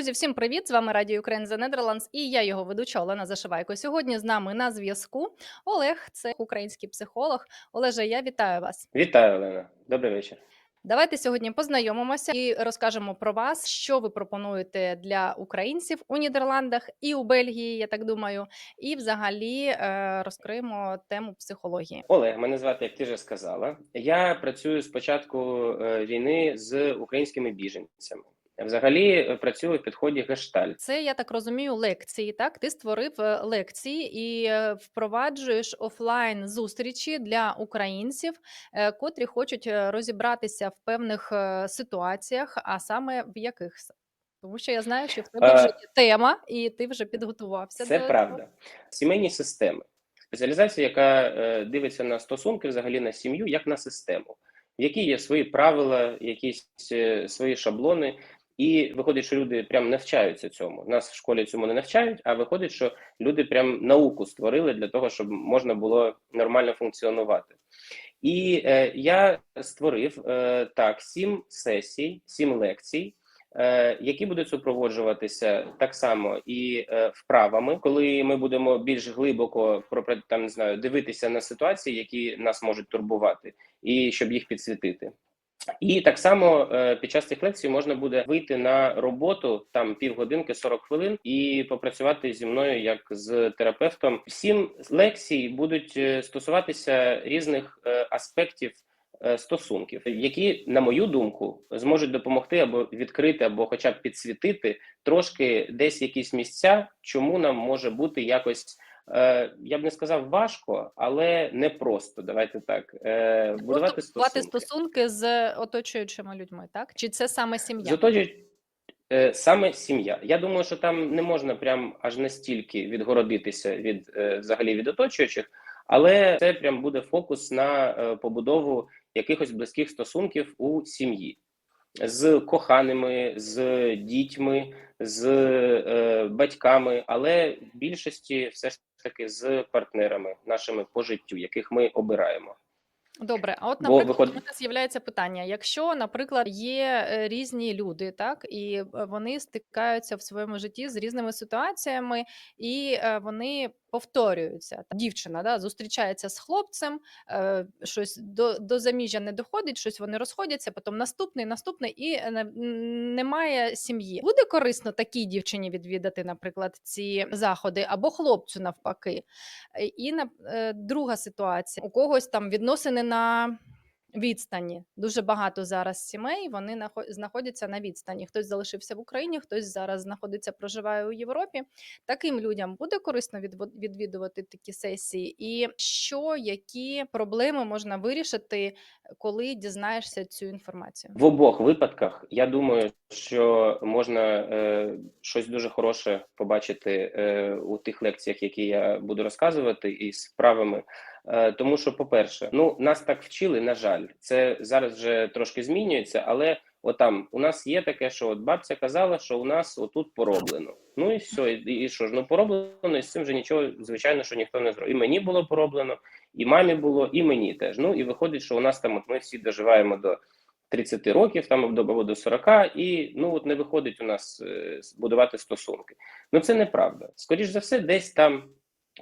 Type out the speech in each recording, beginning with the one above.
Друзі, всім привіт! З вами Радіо Ukraine The Netherlands і я його ведуча Олена Зашивайко. Сьогодні з нами на зв'язку Олег, це український психолог. Олеже, я вітаю вас. Вітаю, Олена. Добрий вечір. Давайте сьогодні познайомимося і розкажемо про вас, що ви пропонуєте для українців у Нідерландах і у Бельгії, я так думаю, і взагалі е, розкриємо тему психології. Олег, мене звати, як ти вже сказала. Я працюю з початку е, війни з українськими біженцями. Взагалі е, працюю в підході гештальт. Це я так розумію, лекції. Так, ти створив е, лекції і е, впроваджуєш офлайн зустрічі для українців, котрі хочуть розібратися в певних ситуаціях, а саме в яких тому що я знаю, що в тебе вже є тема, і ти вже підготувався Це до правда. Сімейні системи. Спеціалізація, яка дивиться на стосунки, взагалі на сім'ю, як на систему, в якій є свої правила, якісь свої шаблони. І виходить, що люди прям навчаються цьому. Нас в школі цьому не навчають, а виходить, що люди прям науку створили для того, щоб можна було нормально функціонувати. І е, я створив е, так сім сесій, сім лекцій, е, які будуть супроводжуватися так само і е, вправами, коли ми будемо більш глибоко про там не знаю, дивитися на ситуації, які нас можуть турбувати, і щоб їх підсвітити. І так само е, під час цих лекцій можна буде вийти на роботу там півгодинки, 40 хвилин, і попрацювати зі мною як з терапевтом. Сім лекцій будуть е, стосуватися різних е, аспектів стосунків, які, на мою думку, зможуть допомогти або відкрити, або хоча б підсвітити трошки десь якісь місця, чому нам може бути якось. Е, Я б не сказав важко, але не просто. Давайте так е, будувати стосунки. стосунки з оточуючими людьми, так? Чи це саме сім'я? З оточують е, саме сім'я. Я думаю, що там не можна прям аж настільки відгородитися від е, взагалі від оточуючих, але це прям буде фокус на побудову якихось близьких стосунків у сім'ї з коханими, з дітьми, з батьками, але в більшості все ж таки з партнерами нашими по життю, яких ми обираємо. Добре, а от, наприклад, виходить- у мене з'являється питання: якщо, наприклад, є е, різні люди, так і е, вони стикаються в своєму житті з різними ситуаціями, і е, вони повторюються. Дівчина да, зустрічається з хлопцем, щось до, до заміжжя не доходить, щось вони розходяться, потім наступний, наступний, і немає сім'ї. Буде корисно такій дівчині відвідати, наприклад, ці заходи, або хлопцю навпаки. І на друга ситуація: у когось там відносини на відстані. Дуже багато зараз сімей вони нахо- знаходяться на відстані. Хтось залишився в Україні, хтось зараз знаходиться, проживає у Європі. Таким людям буде корисно відвідувати такі сесії, і що які проблеми можна вирішити, коли дізнаєшся цю інформацію? В обох випадках я думаю, що можна е, щось дуже хороше побачити е, у тих лекціях, які я буду розказувати, і справами. Е, тому що, по-перше, ну нас так вчили, на жаль, це зараз вже трошки змінюється, але отам у нас є таке, що от бабця казала, що у нас отут пороблено. Ну і все, і, і що ж, ну пороблено, і з цим вже нічого, звичайно, що ніхто не зробив. І мені було пороблено, і мамі було, і мені теж. Ну і виходить, що у нас там от ми всі доживаємо до 30 років, там або до- до 40, і ну от не виходить у нас е, будувати стосунки. Ну це неправда. Скоріш за все, десь там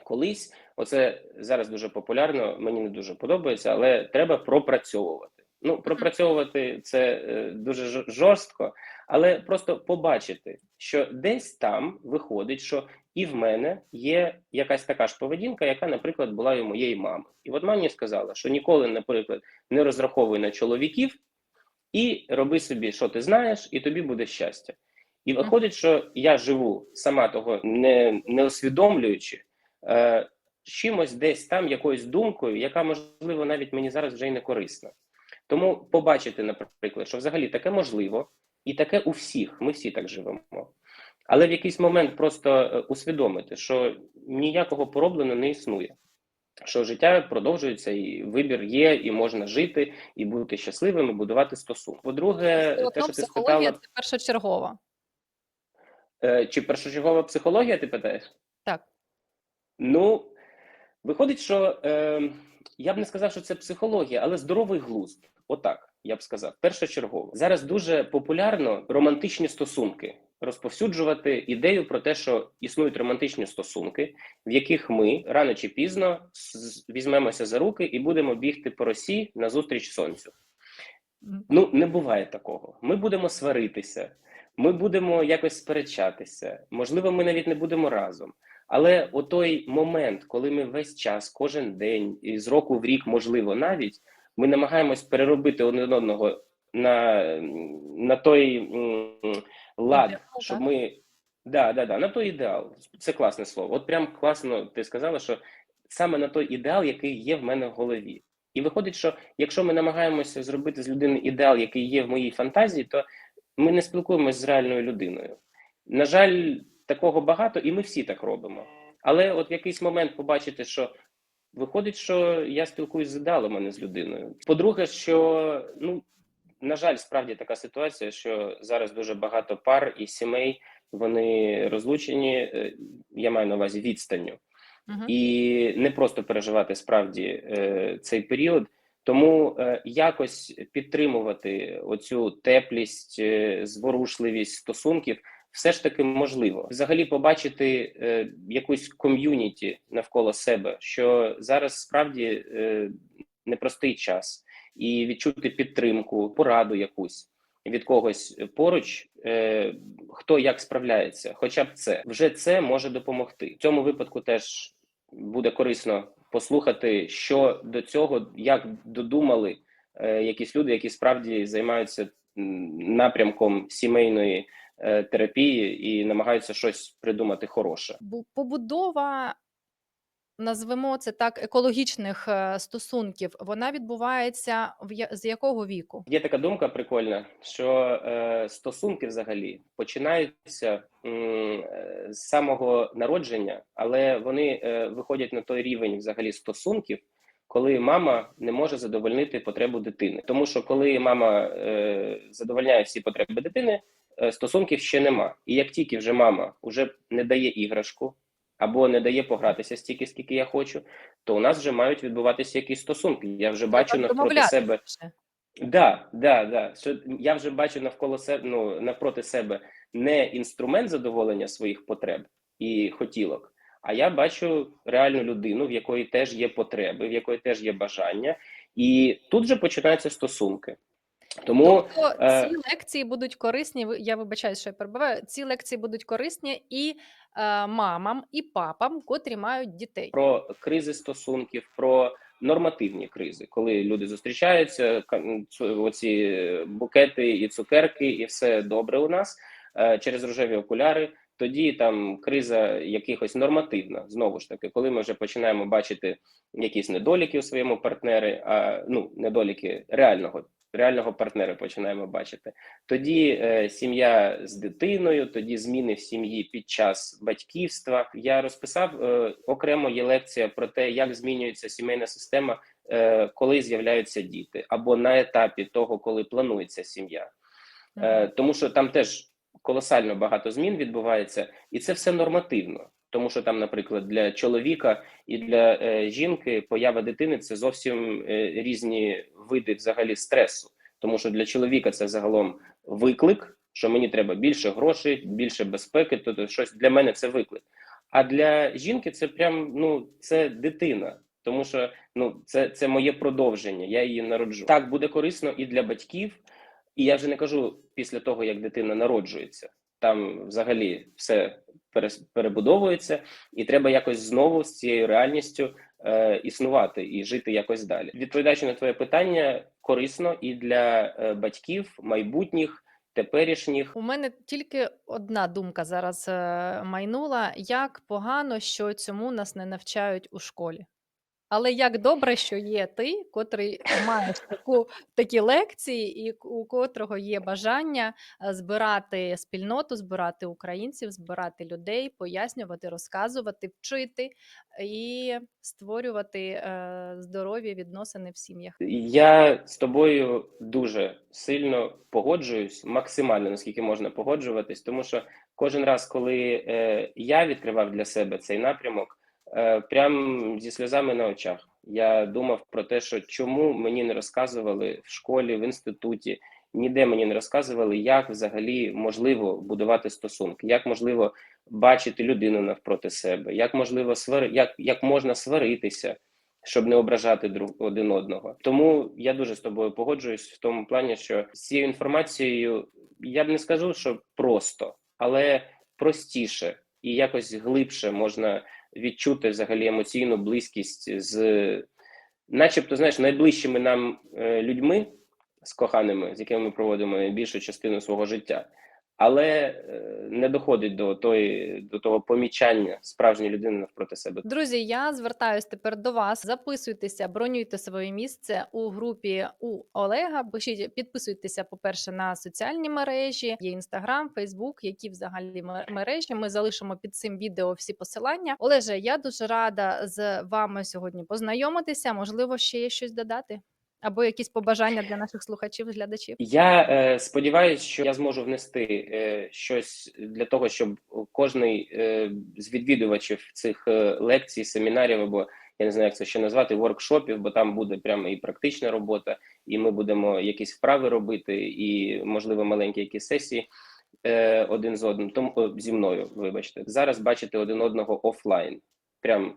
колись, оце зараз дуже популярно, мені не дуже подобається, але треба пропрацьовувати. Ну, пропрацьовувати це е, дуже жорстко, але просто побачити, що десь там виходить, що і в мене є якась така ж поведінка, яка, наприклад, була і у моєї мами. І от мені сказала, що ніколи, наприклад, не розраховуй на чоловіків і роби собі, що ти знаєш, і тобі буде щастя. І виходить, що я живу сама того не, не усвідомлюючи е, чимось десь там, якоюсь думкою, яка можливо навіть мені зараз вже й не корисна. Тому побачити, наприклад, що взагалі таке можливо, і таке у всіх. Ми всі так живемо. Але в якийсь момент просто е, усвідомити, що ніякого пороблено не існує. Що життя продовжується, і вибір є, і можна жити, і бути щасливим, і будувати стосунки. По-друге, Все те, що ти психологія спитала, це першочергова. е, чи першочергова психологія, ти питаєш? Так. Ну, виходить, що е, я б не сказав, що це психологія, але здоровий глузд. Отак, я б сказав, першочергово. Зараз дуже популярно романтичні стосунки. розповсюджувати ідею про те, що існують романтичні стосунки, в яких ми рано чи пізно візьмемося за руки і будемо бігти по росі назустріч сонцю. Ну, не буває такого. Ми будемо сваритися, ми будемо якось сперечатися. Можливо, ми навіть не будемо разом. Але у той момент, коли ми весь час, кожен день, і з року в рік, можливо, навіть ми намагаємось переробити один одного на, на той лад, Ідеал, щоб ми. Да, да, да, на той ідеал. Це класне слово. От прям класно ти сказала, що саме на той ідеал, який є в мене в голові. І виходить, що якщо ми намагаємося зробити з людини ідеал, який є в моїй фантазії, то ми не спілкуємося з реальною людиною. На жаль, такого багато, і ми всі так робимо. Але от в якийсь момент побачити, що виходить, що я спілкуюсь з ідеалом, а не з людиною. По-друге, що ну на жаль, справді така ситуація, що зараз дуже багато пар і сімей вони розлучені. е, Я маю на увазі відстанню Мгм. і не просто переживати справді е, цей період. Тому е, якось підтримувати оцю теплість, е, зворушливість стосунків все ж таки можливо. Взагалі, побачити е, якусь ком'юніті навколо себе, що зараз справді е, непростий час, і відчути підтримку, пораду якусь від когось поруч, е, хто як справляється, хоча б це вже це може допомогти. В цьому випадку теж буде корисно послухати, що до цього як додумали е, якісь люди, які справді займаються напрямком сімейної терапії і намагаються щось придумати хороше. Бу- Побудова, назвемо це так, екологічних е, стосунків, вона відбувається в з якого віку? Є така думка прикольна, що е, стосунки взагалі починаються м, е, з самого народження, але вони е, виходять на той рівень взагалі стосунків, коли мама не може задовольнити потребу дитини. Тому що коли мама е, задовольняє всі потреби дитини, е, стосунків ще нема. І як тільки вже мама вже не дає іграшку або не дає погратися стільки, скільки я хочу, то у нас вже мають відбуватися якісь стосунки. Я вже бачу навпроти себе. Да, да, да. Що я вже бачу навколо себе, ну навпроти себе не інструмент задоволення своїх потреб і хотілок, а я бачу реальну людину, в якої теж є потреби, в якої теж є бажання, і тут же починаються стосунки. Тому Тобто е, ці лекції будуть корисні. Я вибачаюсь, що я перебиваю. Ці лекції будуть корисні і е, мамам, і папам, котрі мають дітей. про кризи стосунків, про нормативні кризи, коли люди зустрічаються, оці букети і цукерки, і все добре у нас е, через рожеві окуляри. Тоді там криза якихось нормативна, знову ж таки, коли ми вже починаємо бачити якісь недоліки у своєму партнері, а ну недоліки реального. Реального партнера починаємо бачити. Тоді е, сім'я з дитиною, тоді зміни в сім'ї під час батьківства. Я розписав е, окремо є лекція про те, як змінюється сімейна система, е, коли з'являються діти, або на етапі того, коли планується сім'я. Е, тому що там теж колосально багато змін відбувається, і це все нормативно. Тому що там, наприклад, для чоловіка і для е, жінки поява дитини це зовсім е, різні види взагалі стресу. Тому що для чоловіка це загалом виклик, що мені треба більше грошей, більше безпеки, тобто щось для мене це виклик. А для жінки це прям ну це дитина, тому що ну це, це моє продовження. Я її народжу. Так буде корисно і для батьків. І я вже не кажу після того, як дитина народжується. Там взагалі все перебудовується, і треба якось знову з цією реальністю е, існувати і жити якось далі. Відповідаючи на твоє питання, корисно і для е, батьків, майбутніх, теперішніх. У мене тільки одна думка зараз е, майнула: як погано, що цьому нас не навчають у школі. Але як добре, що є ти, котрий маєш таку такі лекції, і у котрого є бажання е, збирати спільноту, збирати українців, збирати людей, пояснювати, розказувати, вчити і створювати е, здорові відносини в сім'ях. Я з тобою дуже сильно погоджуюсь, максимально наскільки можна погоджуватись, тому що кожен раз, коли е, я відкривав для себе цей напрямок, прям зі сльозами на очах, я думав про те, що чому мені не розказували в школі, в інституті, ніде мені не розказували, як взагалі можливо будувати стосунки, як можливо бачити людину навпроти себе, як можливо свари, як, як можна сваритися, щоб не ображати друг один одного. Тому я дуже з тобою погоджуюсь в тому плані, що з цією інформацією я б не скажу, що просто, але простіше і якось глибше можна відчути взагалі емоційну близькість з, начебто, знаєш, найближчими нам е, людьми, з коханими, з якими ми проводимо більшу частину свого життя, але е, не доходить до тої до того помічання справжньої людини навпроти себе. Друзі, я звертаюсь тепер до вас. Записуйтеся, бронюйте своє місце у групі у Олега. Пишіть, підписуйтеся, по-перше, на соціальні мережі, є інстаграм, Фейсбук, які взагалі мережі. Ми залишимо під цим відео всі посилання. Олеже, я дуже рада з вами сьогодні познайомитися. Можливо, ще є щось додати. Або якісь побажання для наших слухачів, глядачів. Я е, сподіваюся, що я зможу внести е, щось для того, щоб кожний е, з відвідувачів цих е, лекцій, семінарів або я не знаю, як це ще назвати, воркшопів, бо там буде прямо і практична робота, і ми будемо якісь вправи робити, і можливо маленькі якісь сесії е, один з одним, тому зі мною, вибачте, зараз бачити один одного офлайн, прям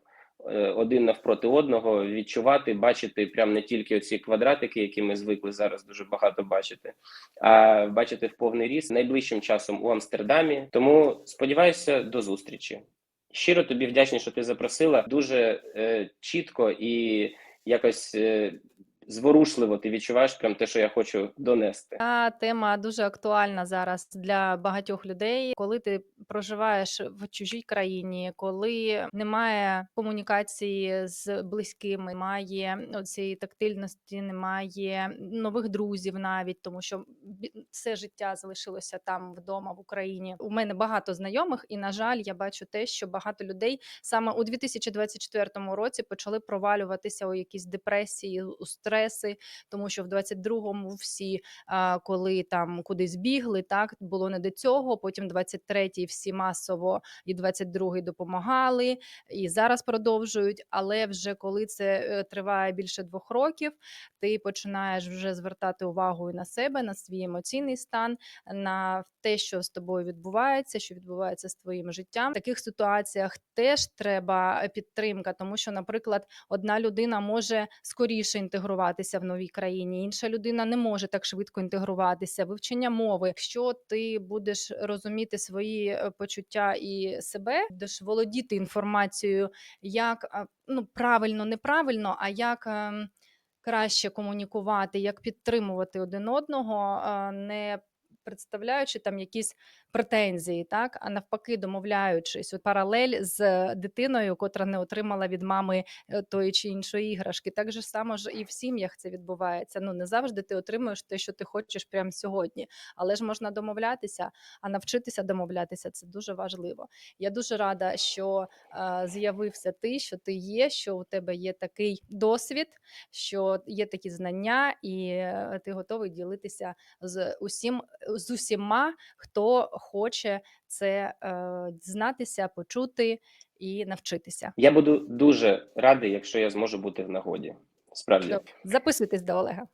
один навпроти одного, відчувати, бачити прям не тільки оці квадратики, які ми звикли зараз дуже багато бачити, а бачити в повний ріст найближчим часом у Амстердамі. Тому сподіваюся, до зустрічі. Щиро тобі вдячний, що ти запросила. Дуже е, чітко і якось е, зворушливо ти відчуваєш прям те, що я хочу донести. Ця тема дуже актуальна зараз для багатьох людей. Коли ти проживаєш в чужій країні, коли немає комунікації з близькими, немає цієї тактильності, немає нових друзів, навіть тому що все життя залишилося там вдома в Україні. У мене багато знайомих, і на жаль, я бачу те, що багато людей саме у 2024 році почали провалюватися у якісь депресії, у стреси, тому що в 22-му всі коли там кудись бігли, так було не до цього. Потім 23-й всі масово і 22-й допомагали, і зараз продовжують. Але вже коли це е, триває більше двох років, ти починаєш вже звертати увагу і на себе, на свій емоційний стан, на те, що з тобою відбувається, що відбувається з твоїм життям. В таких ситуаціях теж треба підтримка, тому що, наприклад, одна людина може скоріше інтегруватися в новій країні, інша людина не може так швидко інтегруватися. Вивчення мови. Якщо ти будеш розуміти свої е, почуття і себе, будеш володіти інформацією, як ну правильно, неправильно, а як. ем, Краще комунікувати, як підтримувати один одного, не представляючи там якісь претензії, так а навпаки, домовляючись, от паралель з дитиною, котра не отримала від мами е, тої чи іншої іграшки. Так же само ж і в сім'ях це відбувається. Ну не завжди ти отримуєш те, що ти хочеш прямо сьогодні, але ж можна домовлятися, а навчитися домовлятися це дуже важливо. Я дуже рада, що е, з'явився ти, що ти є, що у тебе є такий досвід, що є такі знання, і е, ти готовий ділитися з усім з усіма, хто хоче це е, дізнатися, почути і навчитися. Я буду дуже радий, якщо я зможу бути в нагоді. Справді. Записуйтесь до Олега.